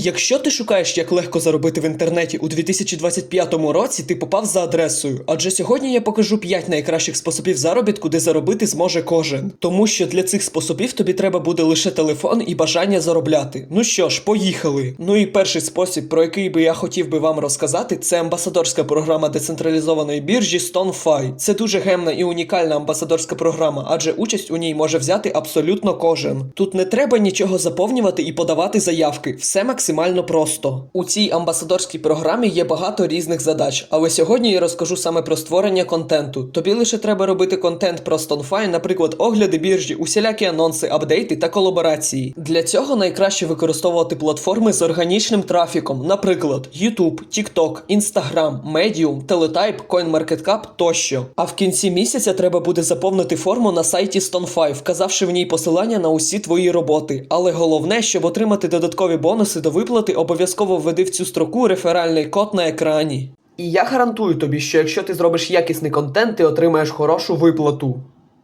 Якщо ти шукаєш, як легко заробити в інтернеті у 2025 році, ти попав за адресою. Адже сьогодні я покажу 5 найкращих способів заробітку, де заробити зможе кожен. Тому що для цих способів тобі треба буде лише телефон і бажання заробляти. Ну що ж, поїхали. Ну і перший спосіб, про який би я хотів би вам розказати, це амбасадорська програма децентралізованої біржі StoneFi. Це дуже гемна і унікальна амбасадорська програма, адже участь у ній може взяти абсолютно кожен. Тут не треба нічого заповнювати і подавати заявки. Все максимально просто. У цій амбасадорській програмі є багато різних задач, але сьогодні я розкажу саме про створення контенту. Тобі лише треба робити контент про StoneFi, наприклад, огляди біржі, усілякі анонси, апдейти та колаборації. Для цього найкраще використовувати платформи з органічним трафіком, наприклад, YouTube, TikTok, Instagram, Medium, Teletype, CoinMarketCap тощо. А в кінці місяця треба буде заповнити форму на сайті StoneFi, вказавши в ній посилання на усі твої роботи. Але головне, щоб отримати додаткові бонуси до виплати, обов'язково введи в цю строку реферальний код на екрані. І я гарантую тобі, що якщо ти зробиш якісний контент, ти отримаєш хорошу виплату.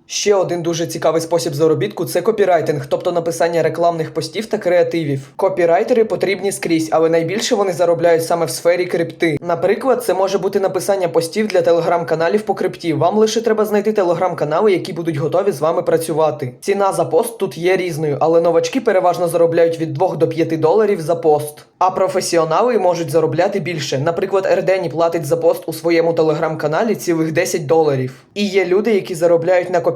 Ще один дуже цікавий спосіб заробітку це копірайтинг, тобто написання рекламних постів та креативів. Копірайтери потрібні скрізь, але найбільше вони заробляють саме в сфері крипти. Наприклад, це може бути написання постів для телеграм-каналів по крипті. Вам лише треба знайти телеграм-канали, які будуть готові з вами працювати. Ціна за пост тут є різною, але новачки переважно заробляють від 2 до 5 доларів за пост. А професіонали можуть заробляти більше. Наприклад, Ердені платить за пост у своєму телеграм-каналі цілих 10 доларів. І є люди, які заробляють на копірайтингу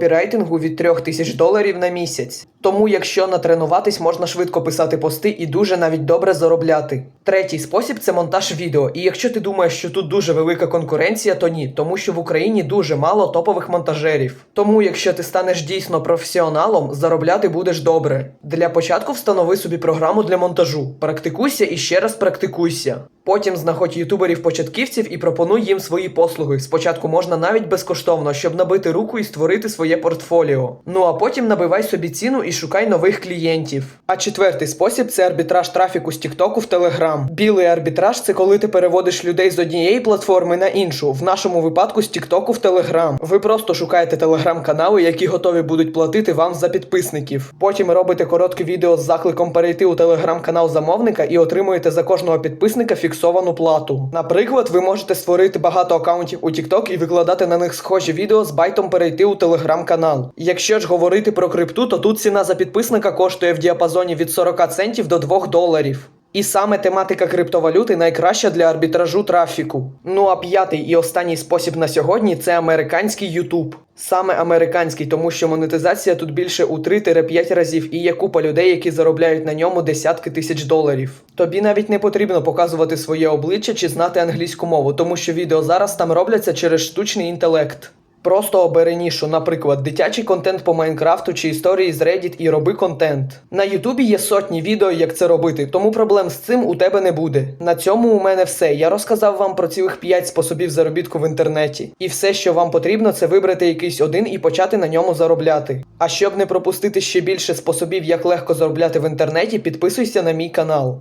від 3 тисяч доларів на місяць. Тому, якщо натренуватись, можна швидко писати пости і дуже навіть добре заробляти. Третій спосіб це монтаж відео. І якщо ти думаєш, що тут дуже велика конкуренція, то ні, тому що в Україні дуже мало топових монтажерів. Тому, якщо ти станеш дійсно професіоналом, заробляти будеш добре. Для початку встанови собі програму для монтажу. Практикуйся і ще раз практикуйся. Потім знаходь ютуберів-початківців і пропонуй їм свої послуги. Спочатку можна навіть безкоштовно, щоб набити руку і створити своє портфоліо. Ну а потім набивай собі ціну і шукай нових клієнтів. А четвертий спосіб це арбітраж трафіку з Тіктоку в Телеграм. Білий арбітраж це коли ти переводиш людей з однієї платформи на іншу. В нашому випадку з Тіктоку в Телеграм. Ви просто шукаєте телеграм-канали, які готові будуть платити вам за підписників. Потім робите коротке відео з закликом перейти у телеграм-канал замовника і отримуєте за кожного підписника фіксовану плату. Наприклад, ви можете створити багато акаунтів у TikTok і викладати на них схожі відео з байтом перейти у телеграм-канал. Якщо ж говорити про крипту, то тут ціна за підписника коштує в діапазоні від 40 центів до 2 доларів. І саме тематика криптовалюти найкраща для арбітражу трафіку. Ну а п'ятий і останній спосіб на сьогодні це американський YouTube. Саме американський, тому що монетизація тут більше у 3-5 разів і є купа людей, які заробляють на ньому десятки тисяч доларів. Тобі навіть не потрібно показувати своє обличчя чи знати англійську мову, тому що відео зараз там робляться через штучний інтелект. Просто обери нішу, наприклад, дитячий контент по Майнкрафту чи історії з Reddit і роби контент. На Ютубі є сотні відео, як це робити, тому проблем з цим у тебе не буде. На цьому у мене все. Я розказав вам про цілих 5 способів заробітку в інтернеті. І все, що вам потрібно, це вибрати якийсь один і почати на ньому заробляти. А щоб не пропустити ще більше способів, як легко заробляти в інтернеті, підписуйся на мій канал.